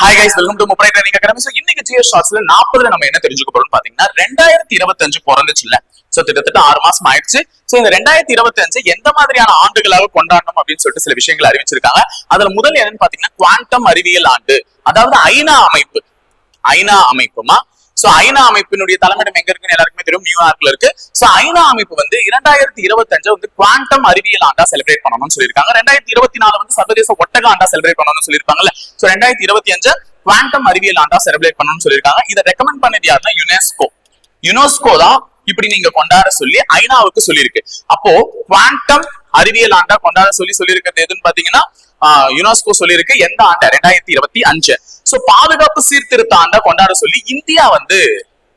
Hi guys welcome to Muppadai training academy so இன்னைக்கு ஜியோ ஷார்ட்ஸ்ல நாற்பதுல நம்ம என்ன தெரிஞ்சுக்க போறோம்னு பாத்தீங்கன்னா ரெண்டாயிரத்தி இருபத்தஞ்சு பிறந்துச்சுல்ல. சோ கிட்டத்தட்ட ஆறு மாசம் ஆயிடுச்சு. சோ இந்த ரெண்டாயிரத்தி இருபத்தஞ்சு எந்த மாதிரியான ஆண்டுகளாக கொண்டாடணும் அப்படின்னு சொல்லிட்டு சில விஷயங்கள் அறிவிச்சிருக்காங்க. அதுல முதல் என்னன்னு பாத்தீங்கன்னா குவாண்டம் அறிவியல் ஆண்டு. அதாவது ஐநா அமைப்பு. ஐநா அமைப்புமா? சோ ஐநா அமைப்பினுடைய தலைமையிடம் எங்க இருக்குன்னு எல்லாருக்குமே தெரியும். நியூயார்க்ல இருக்கு. சோ ஐநா அமைப்பு வந்து இரண்டாயிரத்தி இருபத்தஞ்சு வந்து குவாண்டம் அறிவியல் ஆண்டா செலிப்ரேட் பண்ணணும்னு சொல்லியிருக்காங்க. ரெண்டாயிரத்தி இருபத்தி நாலு வந்து சர்வதேச ஒட்டக ஆண்டா செலிப்ரேட் பண்ணணும்னு சொல்லியிருக்காங்கல்ல சோ ரெண்டாயிரத்தி இருபத்தி அஞ்சு குவாண்டம் அறிவியல் ஆண்டா செலிப்ரேட் பண்ணணும்னு சொல்லியிருக்காங்க. இதை ரெக்கமெண்ட் பண்ணது யாருன்னா யுனெஸ்கோ யுனெஸ்கோ தான் இப்படி நீங்க கொண்டாட சொல்லி ஐநாவுக்கு சொல்லியிருக்கு. அப்போ குவாண்டம் அறிவியல் ஆண்டா கொண்டாட சொல்லி சொல்லியிருக்கிறது எதுன்னு பாத்தீங்கன்னா யுனெஸ்கோ சொல்லியிருக்கு. எந்த ஆண்டா? ரெண்டாயிரத்தி இருபத்தி அஞ்சு. சோ பாதுகாப்பு சீர்திருத்த ஆண்டா கொண்டாட சொல்லி இந்தியா வந்து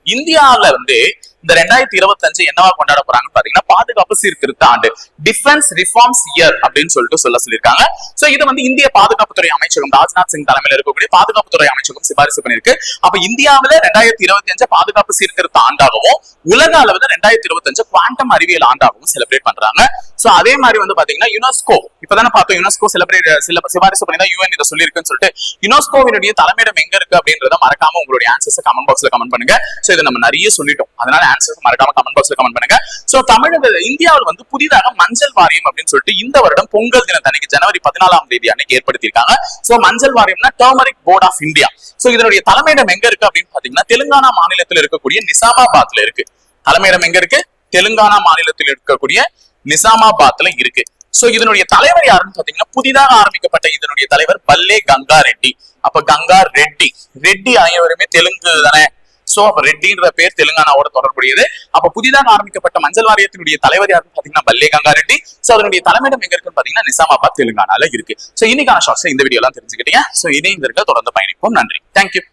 இந்தியாவில வந்து இந்த ரெண்டாயிரத்தி இருபத்தி அஞ்சு என்னவா கொண்டாட போறாங்கன்னு பாத்தீங்கன்னா பாதுகாப்பு சீர்திருத்த ஆண்டு டிஃபென்ஸ் ரிஃபார்ம்ஸ் இயர் அப்படின்னு சொல்லிட்டு சொல்ல சொல்லியிருக்காங்க. சோ இது வந்து இந்திய பாதுகாப்புத்துறை அமைச்சகம் ராஜ்நாத் சிங் தலைமையில இருக்கக்கூடிய பாதுகாப்புத்துறை அமைச்சகம் சிபாரிசு பண்ணிருக்கு அப்ப இந்தியாவில ரெண்டாயிரத்தி இருபத்தி அஞ்சு பாதுகாப்பு சீர்திருத்த ஆண்டாகவும் உலக அளவுல ரெண்டாயிரத்தி இருபத்தி அஞ்சு குவாண்டம் அறிவியல் ஆண்டாகவும் செலிப்ரேட் பண்றாங்க. சோ அதே மாதிரி வந்து பாத்தீங்கன்னா யுனெஸ்கோ இப்பதானே பார்த்தோம் யுனெஸ்கோ செலிப்ரேட் சிபாரிசு பண்ணி தான் யூஎன் இதை சொல்லியிருக்குன்னு சொல்லிட்டு யுனெஸ்கோவினுடைய தலைமையிடம் எங்க இருக்கு அப்படின்றத மறக்காம உங்களுடைய ஆன்சர்ஸ் கமெண்ட் பாக்ஸ்ல கமெண்ட் பண்ணுங்க. சோ இதை நம்ம நிறைய சொல்லிட்டோம். அதனால ஆன்சர் மறக்காம கமெண்ட் பாக்ஸ்ல கமெண்ட் பண்ணுங்க. சோ தமிழக இந்தியாவில் வந்து புதிதாக மஞ்சள் வாரியம் அப்படின்னு சொல்லிட்டு இந்த வருடம் பொங்கல் தினத்தன்னைக்கு ஜனவரி பதினாலாம் தேதி அன்னைக்கு ஏற்படுத்தியிருக்காங்க. சோ மஞ்சள் வாரியம்னா turmeric board of India so இதனுடைய தலைமையிடம் எங்க இருக்கு அப்படின்னு பாத்தீங்கன்னா தெலுங்கானா மாநிலத்தில் இருக்கக்கூடிய நிசாமாபாத்ல இருக்கு. தலைமையிடம் எங்க இருக்கு? தெலுங்கானா மாநிலத்தில் இருக்கக்கூடிய நிசாமாபாத்ல இருக்கு. சோ இதனுடைய தலைவர் யாருன்னு பாத்தீங்கன்னா புதிதாக ஆரம்பிக்கப்பட்ட இதனுடைய தலைவர் பல்லே கங்கா ரெட்டி அப்ப கங்கா ரெட்டி ரெட்டி அனைவருமே தெலுங்கு தானே. சோ அப்ப ரெட்டின்ற பேர் தெலுங்கானாவோட தொடர்புடையது. அப்ப புதிதாக ஆரம்பிக்கப்பட்ட மஞ்சள் வாரியத்தினுடைய தலைவர் யாருன்னு பாத்தீங்கன்னா பல்லே கங்கா ரெட்டி. சோ அதனுடைய தலைமையிடம் எங்க இருக்குன்னு பாத்தீங்கன்னா நிசாமாபாத் தெலுங்கானால இருக்கு. சோ இன்னைக்கான ஷார்ட்ஸ் இந்த வீடியோ எல்லாம் தெரிஞ்சுக்கிட்டீங்க. சோ இணைந்திருக்க தொடர்ந்து பயணிப்போம். நன்றி. தேங்க்யூ